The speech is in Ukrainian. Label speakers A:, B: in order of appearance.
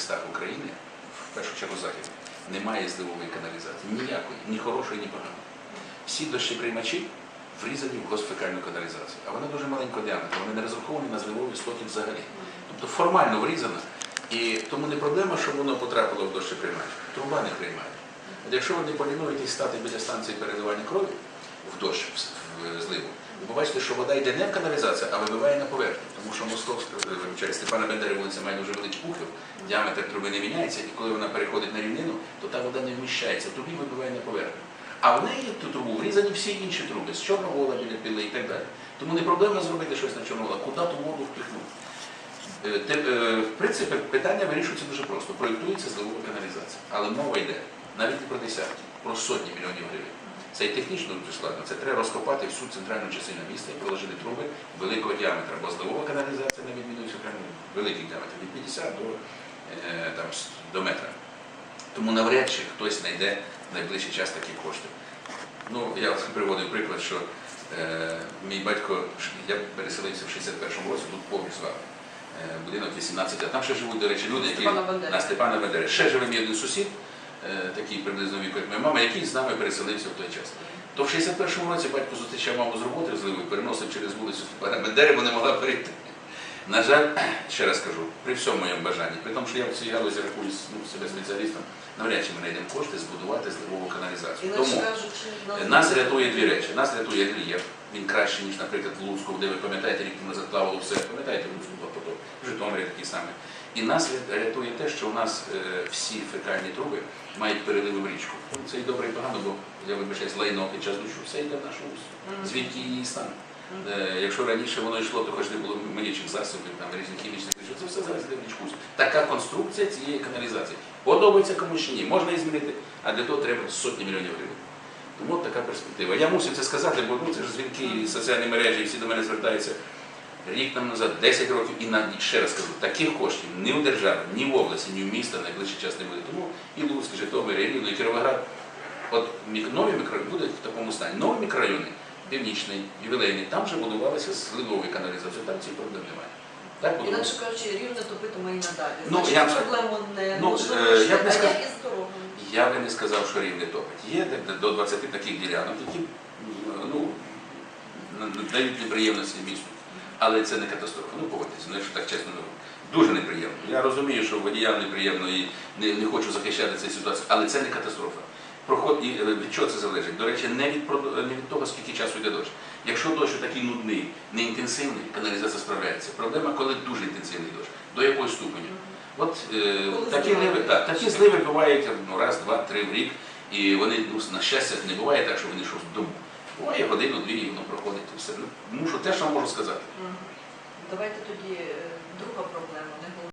A: містах України, в першу чергу захід, немає зливової каналізації. Ніякої, ні хорошої, ні поганої. Всі дощеприймачі врізані в госпекальну каналізацію, а вона дуже маленького діаметру, вони не розраховані на зливові стоки взагалі. Тобто формально врізана, і тому не проблема, що воно потрапило в дощеприймач. Труба не приймає. От якщо ви не полінуєтесь стати біля станції переливання крові в дощ, в- в зливу, ви побачите, що вода йде не в каналізацію, а вибиває на поверхню. Тому що е, через Степана Бендери вулиця має дуже великий пухлів, діаметр труби не міняється, і коли вона переходить на рівнину, то та вода не вміщається, трубі вибиває на поверхню. А в неї ту трубу врізані всі інші труби з Чорновола біля піли і так далі. Тому не проблема зробити щось на Чорновола, куди ту воду впихнути. Е, е, В принципі, питання вирішується дуже просто. Проєктується зливова каналізація. Але мова йде навіть не про десятки, про сотні мільйонів гривень. Це і технічно дуже складно. Це треба розкопати всю центральну частину міста і проложити труби великого діаметра. Бо зливова каналізація, на відміну від окремо великих діаметрів, від 50 до, до метра. Тому навряд чи хтось знайде в найближчий час такі кошти. Ну, я приводив приклад, що е, мій батько, я переселився в 61-му році, тут поруч з вами. Е, будинок 18, а там ще живуть, до речі, люди, які
B: Степана
A: на Степана Бендери. Ще живе мій один сусід, е, такий приблизно віку, як моя мама, який з нами переселився в той час. То в 61-му році батько зустрічав маму з роботи зливою, переносив через вулицю Степана Бендери, бо не могла перейти. На жаль, ще раз кажу, при всьому моєму бажанні, при тому, що я в цій галузі рахуюсь ну, себе спеціалістом, навряд чи ми знайдемо кошти збудувати зливову каналізацію. Тому
B: кажучи,
A: Нас рятує дві речі. Нас рятує рельєф. Він кращий, ніж, наприклад, в Луцьку, де ви пам'ятаєте, рік тому назад все. Пам'ятаєте Луцьку поток? В Житомирі такі самі. І нас рятує те, що у нас е, всі фекальні труби мають переливи в річку. Це і добре, і погано, бо я вибачаюсь, лайно під час дощу, все йде в нашу ус. Звідки її стан? Е, Якщо раніше воно йшло, то хоч не було миючих засобів, там різних хімічних речей, це все зараз йде в річку. Така конструкція цієї каналізації. Подобається комусь чи ні, можна і змінити, а для того треба сотні мільйонів гривень. Тому от така перспектива. Я мусив це сказати, бо ну, це ж дзвінки, і соціальні мережі, і всі до мене звертаються. Рік нам назад, 10 років, і на ще раз кажу, таких коштів ні у держави, ні в області, ні в міста найближчий час не буде. Тому і Луцьк, Житомир, і Рівно, і Кіровоград. От нові мікрорайони будуть в такому стані. Нові мікрорайони, північний, ювілейний, там вже будувалися сливові каналізації, там цих проблем немає. Так.
B: Інакше кажучи, рівне топитиме і надалі.
A: Ну,
B: Значить,
A: я б
B: проблему не
A: Ну,
B: можна
A: е, я б не
B: а із дорогами.
A: Я би не сказав, що рівне топить. Є де- де до 20 таких ділянок, які ну, н- дають неприємності місту. Але це не катастрофа. Ну погодьтеся, ну якщо так чесно ну, дуже неприємно. Я розумію, що водіям неприємно і не, не хочу захищати цю ситуацію, але це не катастрофа. Проход і е, від чого це залежить? До речі, не від не від того, скільки часу йде дощ. Якщо дощ такий нудний, не інтенсивний, каналізація справляється. Проблема, коли дуже інтенсивний дощ. До якої ступені? От е, такі
B: зливи.
A: так, такі зливи бувають ну, раз, два, три в рік, і вони ну, на щастя не буває так, що вони йшов додому. Буває годину-дві, і воно проходить і все. Ну, Мушу те, що можу сказати.
B: Давайте тоді е, друга проблема, не